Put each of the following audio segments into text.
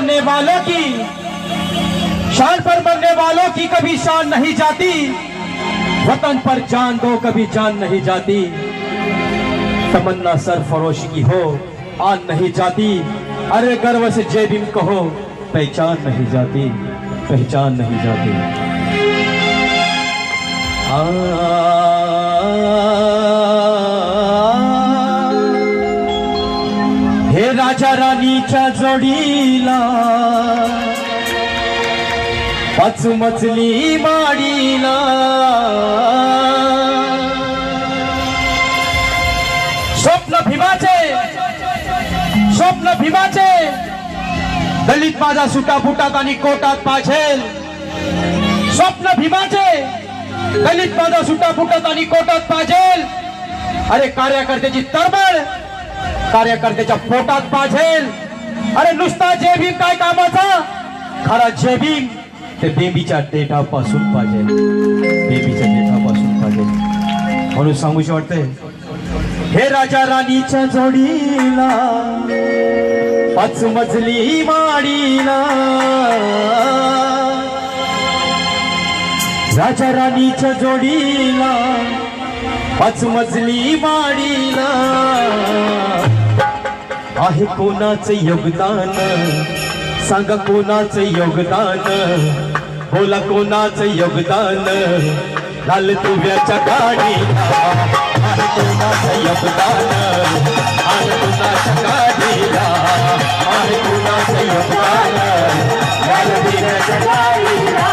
मानने वालों की शान पर मरने वालों की कभी शान नहीं जाती, वतन पर जान दो, कभी जान नहीं जाती। तमन्ना सरफरोश की हो, आन नहीं जाती। अरे गर्व से जय भीम कहो, पहचान नहीं जाती, पहचान नहीं जाती। आ माझ्या राणीच्या जोडीला. पाच मचली माडीला. स्वप्न भीमाचे स्वप्न भीमाचे. दलित माझा सुटा फुटात आणि कोटात पाझेल. स्वप्न भीमाचे दलित माझा सुटा फुटात आणि कोटात पाझेल. अरे कार्यकर्त्याची तरबड कार्यकर्त्याच्या पोटात पाझेल अरे नुसता जे काय कामाचा? खरा जेबी ते बेबीच्या डेटापासून पाहिजे बेबीच्या डेटापासून पाहिजे म्हणून सांगूशी वाटते हे राजा राणीच्या जोडीला पाच मजली माडीला. राजा राणीच्या जोडीला पाच मजली माडीला. आहे कोणाचं योगदान? सांगा कोणाचं योगदान? बोला कोणाचं योगदान? लाल तुव्याच्या गाडीला आहे कोणाचं योगदान? आहे कोणाच्या गाडीला? आहे कोणाचं योगदान? लाल तुव्याच्या गाडीला.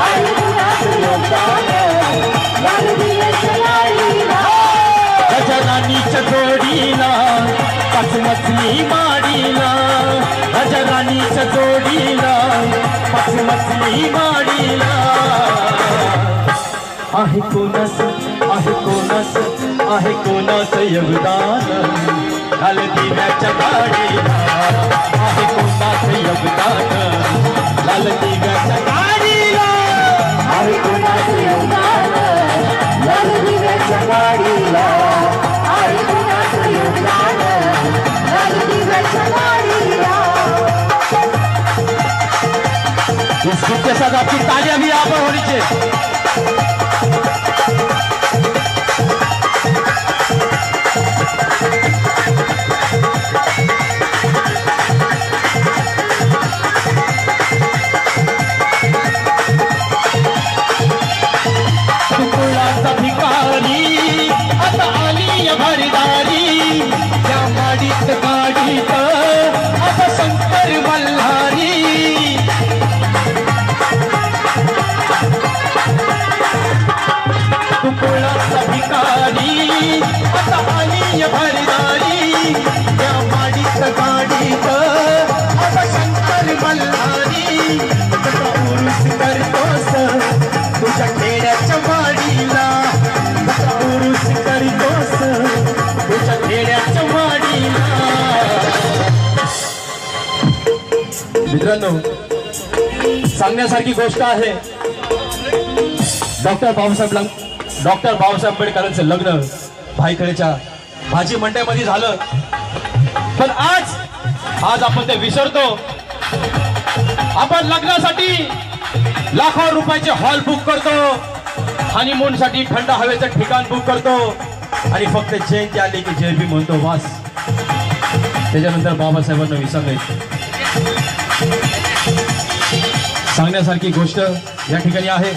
आहे कोणाचं योगदान? लाल तुव्याच्या गाडीला. जोडीला. पाच मछली माडीला गजराणीच्या जोडीला पाच मछली माडीला. आहे कोणस आहे कोणस आहे कोणाचं योगदान घाल दिव्याच्या गाडीला. आहे कोणाचं योगदान लाल दिव्याच्या गाडीला. आहे कोणाचं योगदान इस साथ आपकी तालियां भी यहाँ पर होनी चाहिए मित्रांनो सांगण्यासारखी गोष्ट आहे. डॉक्टर बाबासाहेब डॉक्टर बाबासाहेब आंबेडकरांचं लग्न भाईकडेच्या भाजी मंडईमध्ये झालं. पण आज आज आपण ते विसरतो. आपण लग्नासाठी लाखो रुपयाचे हॉल बुक करतो. हनीमून साठी थंड हवेचं ठिकाण बुक करतो. आणि फक्त जयंती आली की जय म्हणतो वास. त्याच्यानंतर बाबासाहेबांना विसरले. सांगण्यासारखी गोष्ट या ठिकाणी आहे.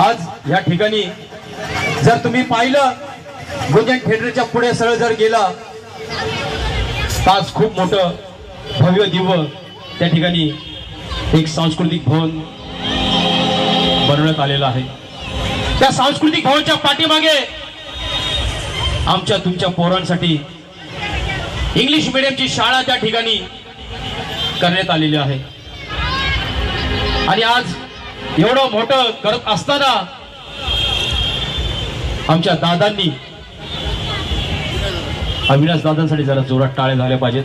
आज या ठिकाणी जर तुम्ही पाहिलं गुंजन थिएटरच्या पुढे सरळ जर गेला तास आज खूप मोठं भव्य दिव्य त्या ठिकाणी एक सांस्कृतिक भवन बनवण्यात आलेलं आहे. त्या सांस्कृतिक भवनच्या पाठीमागे आमच्या तुमच्या पोरांसाठी इंग्लिश मिडियमची शाळा त्या ठिकाणी करण्यात आलेली आहे. आणि आज एवढं मोठं करत असताना आमच्या दादांनी अविनाश दादांसाठी जरा जोरात टाळे झाले पाहिजेत.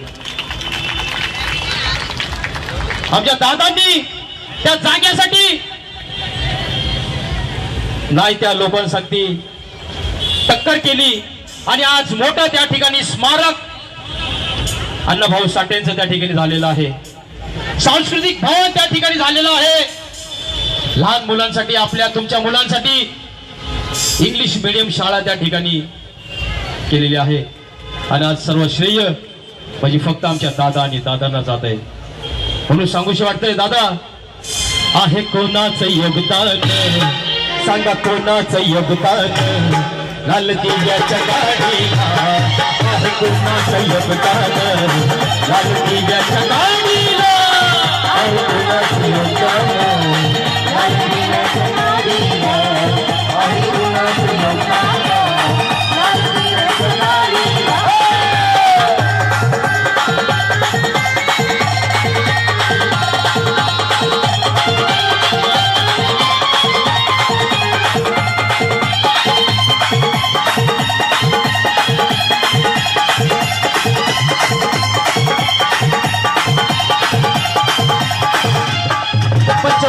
आमच्या दादांनी त्या जाग्यासाठी नाही त्या लोकांसाठी टक्कर केली आणि आज मोठं त्या ठिकाणी स्मारक अण्णाभाऊ साठेंचं त्या ठिकाणी झालेलं आहे. सांस्कृतिक भवन त्या ठिकाणी झालेलं आहे. लहान मुलांसाठी आपल्या तुमच्या मुलांसाठी इंग्लिश मिडियम शाळा त्या ठिकाणी केलेली आहे. आणि आज सर्व श्रेय म्हणजे फक्त आमच्या दादा आणि दादांना जात आहे. म्हणून सांगूशी वाटतंय दादा आहे कोणाचं योगदान? सांगा कोणाचं योगदान? नल दी या चकारी हाँ और कुछ ना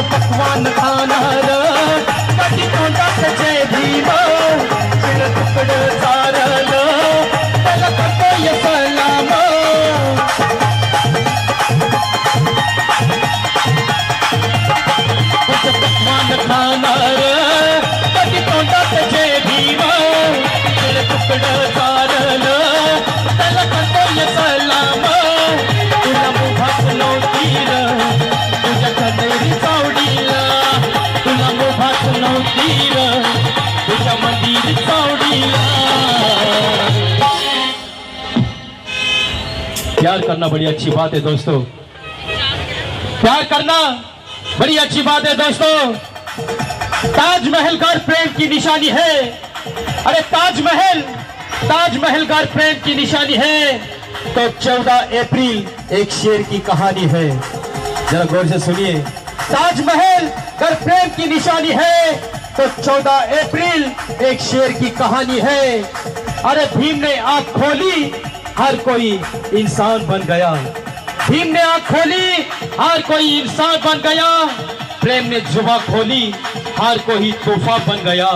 पंच पक्वान खाणार कधी तोंडात जय भीम शिळ तुकड चारल प्यार करना बड़ी अच्छी बात है दोस्तों। प्यार करना बड़ी अच्छी बात है दोस्तों। ताजमहल घर प्रेम की निशानी है। अरे ताजमहल ताजमहल घर प्रेम की निशानी है। तो 14 अप्रैल एक शेर की कहानी है। जरा गौर से सुनिए। ताजमहल घर प्रेम की निशानी है। तो 14 अप्रैल एक शेर की कहानी है। अरे भीम ने आँख खोली, हर कोई इंसान बन गया। भीम ने आँख खोली, हर कोई इंसान बन गया। प्रेम ने जुबा खोली, हर कोई तोहफा बन गया।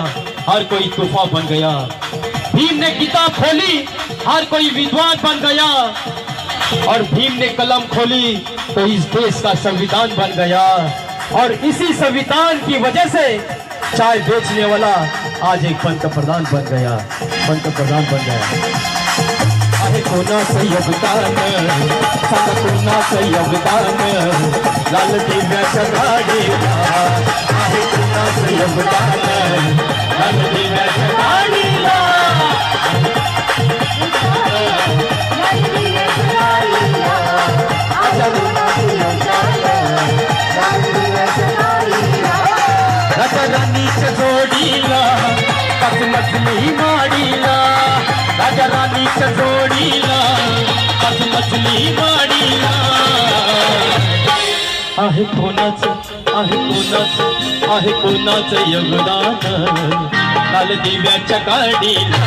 हर कोई तोहफा बन गया। भीम ने किताब खोली, हर कोई विद्वान बन गया। और भीम ने कलम खोली तो इस देश का संविधान बन गया। और इसी संविधान की वजह से चाय बेचने वाला आज एक पंतप्रधान बन गया पंतप्रधान बन गया। आहे कोणाचं योगदान सांगा कोणाचं योगदान लाल दिव्याच्या गाडीला. आहे कोणाचं योगदान लाल दिव्याच्या गाडीला. आहे कोणाचं आहे कोणाचं आहे कोणाचं योगदान. काल दिव्याच्या गाडीला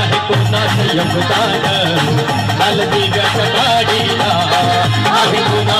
आहे कोणाच योगदान. काल दिव्याच्या गाडीला आहे कोणा